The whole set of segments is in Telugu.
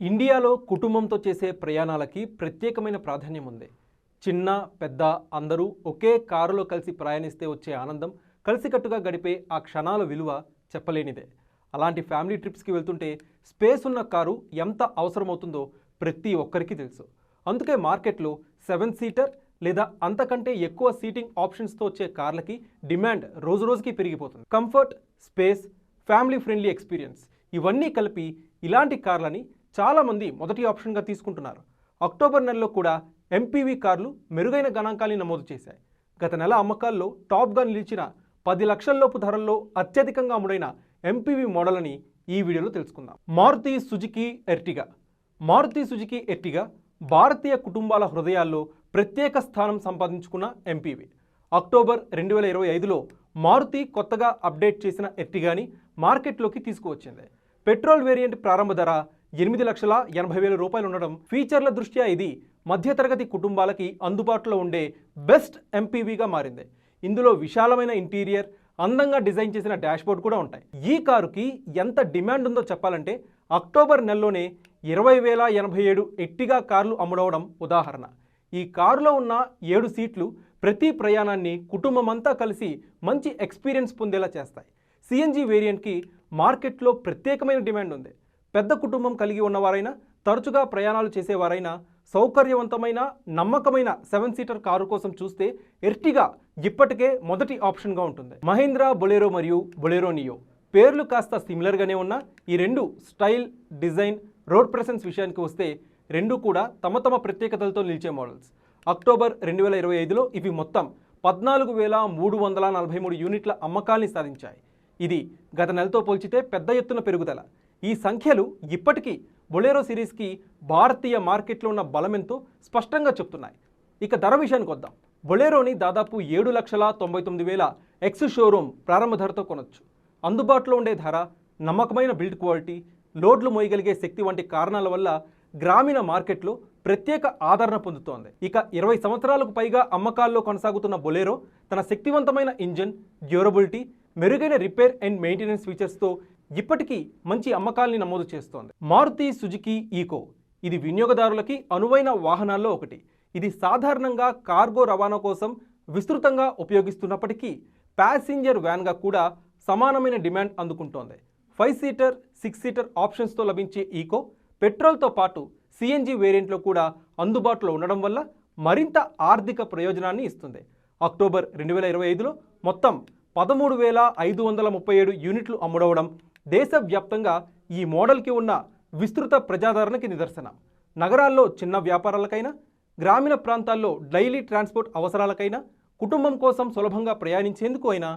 ఇండియాలో కుటుంబంతో చేసే ప్రయాణాలకి ప్రత్యేకమైన ప్రాధాన్యం ఉంది. చిన్న పెద్ద అందరూ ఒకే కారులో కలిసి ప్రయాణిస్తే వచ్చే ఆనందం కలిసికట్టుగా గడిపే ఆ క్షణాల విలువ చెప్పలేనిదే. అలాంటి ఫ్యామిలీ ట్రిప్స్కి వెళ్తుంటే స్పేస్ ఉన్న కారు ఎంత అవసరమవుతుందో ప్రతి ఒక్కరికి తెలుసు. అందుకే మార్కెట్లో సెవెన్ సీటర్ లేదా అంతకంటే ఎక్కువ సీటింగ్ ఆప్షన్స్తో వచ్చే కార్లకి డిమాండ్ రోజు రోజుకి పెరిగిపోతుంది. Comfort space family friendly experience ఇవన్నీ కలిపి ఇలాంటి కార్లని చాలామంది మొదటి ఆప్షన్గా తీసుకుంటున్నారు. అక్టోబర్ నెలలో కూడా ఎంపీవీ కార్లు మెరుగైన గణాంకాన్ని నమోదు చేశాయి. గత నెల అమ్మకాల్లో టాప్గా నిలిచిన పది లక్షల్లోపు ధరల్లో అత్యధికంగా అమ్ముడైన ఎంపీవీ మోడల్ అని ఈ వీడియోలో తెలుసుకుందాం. Maruti Suzuki Ertiga. Maruti Suzuki Ertiga భారతీయ కుటుంబాల హృదయాల్లో ప్రత్యేక స్థానం సంపాదించుకున్న ఎంపీవీ అక్టోబర్ రెండు వేల ఇరవై ఐదులో మారుతి కొత్తగా అప్డేట్ చేసిన ఎర్టిగాని మార్కెట్లోకి తీసుకువచ్చింది. పెట్రోల్ వేరియంట్ ప్రారంభ ధర ఎనిమిది లక్షల ఎనభై వేల రూపాయలు ఉండడం ఫీచర్ల దృష్ట్యా ఇది మధ్యతరగతి కుటుంబాలకి అందుబాటులో ఉండే బెస్ట్ ఎంపీవీగా మారింది. ఇందులో విశాలమైన ఇంటీరియర్ అందంగా డిజైన్ చేసిన డాష్బోర్డ్ కూడా ఉంటాయి. ఈ కారుకి ఎంత డిమాండ్ ఉందో చెప్పాలంటే అక్టోబర్ నెలలోనే ఇరవై వేల ఎనభై ఏడు ఎట్టిగా కార్లు అమ్ముడవడం ఉదాహరణ. ఈ కారులో ఉన్న ఏడు సీట్లు ప్రతి ప్రయాణాన్ని కుటుంబమంతా కలిసి మంచి ఎక్స్పీరియన్స్ పొందేలా చేస్తాయి. సిఎన్జి వేరియంట్కి మార్కెట్లో ప్రత్యేకమైన డిమాండ్ ఉంది. పెద్ద కుటుంబం కలిగి ఉన్నవారైనా తరచుగా ప్రయాణాలు చేసేవారైనా సౌకర్యవంతమైన నమ్మకమైన సెవెన్ సీటర్ కారు కోసం చూస్తే ఎర్టిగా ఇప్పటికే మొదటి ఆప్షన్గా ఉంటుంది. మహీంద్రా బొలెరో మరియు బొలెరో నియో. పేర్లు కాస్త సిమిలర్గానే ఉన్న ఈ రెండు స్టైల్ డిజైన్ రోడ్ ప్రెసెన్స్ విషయానికి వస్తే రెండు కూడా తమ తమ ప్రత్యేకతలతో నిలిచే మోడల్స్. అక్టోబర్ రెండు వేల ఇరవై ఐదులో ఇవి మొత్తం పద్నాలుగు వేల మూడు వందల నలభై మూడు యూనిట్ల అమ్మకాల్ని సాధించాయి. ఇది గత నెలతో పోల్చితే పెద్ద ఎత్తున పెరుగుదల. ఈ సంఖ్యలు ఇప్పటికీ బొలేరో సిరీస్కి భారతీయ మార్కెట్లో ఉన్న బలమెంతో స్పష్టంగా చెప్తున్నాయి. ఇక ధర విషయానికి వద్దాం. బొలేరోని దాదాపు ఏడు లక్షల తొంభై తొమ్మిది వేల ఎక్స్ షోరూమ్ ప్రారంభ ధరతో కొనొచ్చు. అందుబాటులో ఉండే ధర నమ్మకమైన బిల్డ్ క్వాలిటీ లోడ్లు మోయగలిగే శక్తి వంటి కారణాల వల్ల గ్రామీణ మార్కెట్లో ప్రత్యేక ఆదరణ పొందుతోంది. ఇక ఇరవై సంవత్సరాలకు పైగా అమ్మకాల్లో కొనసాగుతున్న బొలేరో తన శక్తివంతమైన ఇంజన్ డ్యూరబిలిటీ మెరుగైన రిపేర్ అండ్ మెయింటెనెన్స్ ఫీచర్స్తో ఇప్పటికీ మంచి అమ్మకాల్ని నమోదు చేస్తోంది. Maruti Suzuki Eeco. ఇది వినియోగదారులకి అనువైన వాహనాల్లో ఒకటి. ఇది సాధారణంగా కార్గో రవాణా కోసం విస్తృతంగా ఉపయోగిస్తున్నప్పటికీ ప్యాసింజర్ వ్యాన్గా కూడా సమానమైన డిమాండ్ అందుకుంటోంది. ఫైవ్ సీటర్ సిక్స్ సీటర్ ఆప్షన్స్తో లభించే ఈకో పెట్రోల్తో పాటు సిఎన్జి వేరియంట్లో కూడా అందుబాటులో ఉండడం వల్ల మరింత ఆర్థిక ప్రయోజనాన్ని ఇస్తుంది. అక్టోబర్ రెండు వేల ఇరవై ఐదులో మొత్తం పదమూడు వేల ఐదు వందల ముప్పై ఏడు యూనిట్లు అమ్ముడవడం దేశవ్యాప్తంగా ఈ మోడల్కి ఉన్న విస్తృత ప్రజాదరణకి నిదర్శనం. నగరాల్లో చిన్న వ్యాపారాలకైనా గ్రామీణ ప్రాంతాల్లో డైలీ ట్రాన్స్పోర్ట్ అవసరాలకైనా కుటుంబం కోసం సులభంగా ప్రయాణించేందుకు అయినా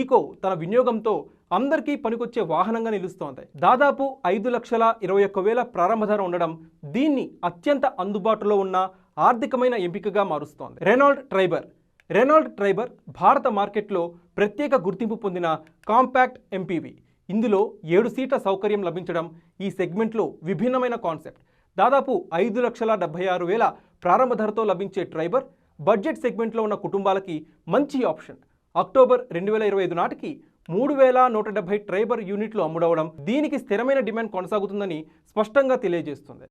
ఈకో తన వినియోగంతో అందరికీ పనికొచ్చే వాహనంగా నిలుస్తోంది. దాదాపు ఐదు లక్షల ఇరవై ఒక్క వేల ప్రారంభ ధర ఉండడం దీన్ని అత్యంత అందుబాటులో ఉన్న ఆర్థికమైన ఎంపికగా మారుస్తోంది. Renault Triber. రెనాల్డ్ ట్రైబర్ భారత మార్కెట్లో ప్రత్యేక గుర్తింపు పొందిన కాంపాక్ట్ ఎంపీవీ. ఇందులో ఏడు సీట్ల సౌకర్యం లభించడం ఈ సెగ్మెంట్లో విభిన్నమైన కాన్సెప్ట్. దాదాపు ఐదు లక్షల డెబ్బై ఆరు వేల ప్రారంభ ధరతో లభించే ట్రైబర్ బడ్జెట్ సెగ్మెంట్లో ఉన్న కుటుంబాలకి మంచి ఆప్షన్. అక్టోబర్ రెండు వేల ఇరవై ఐదు నాటికి మూడు వేల నూట డెబ్బై ట్రైబర్ యూనిట్లు అమ్ముడవడం దీనికి స్థిరమైన డిమాండ్ కొనసాగుతుందని స్పష్టంగా తెలియజేస్తుంది.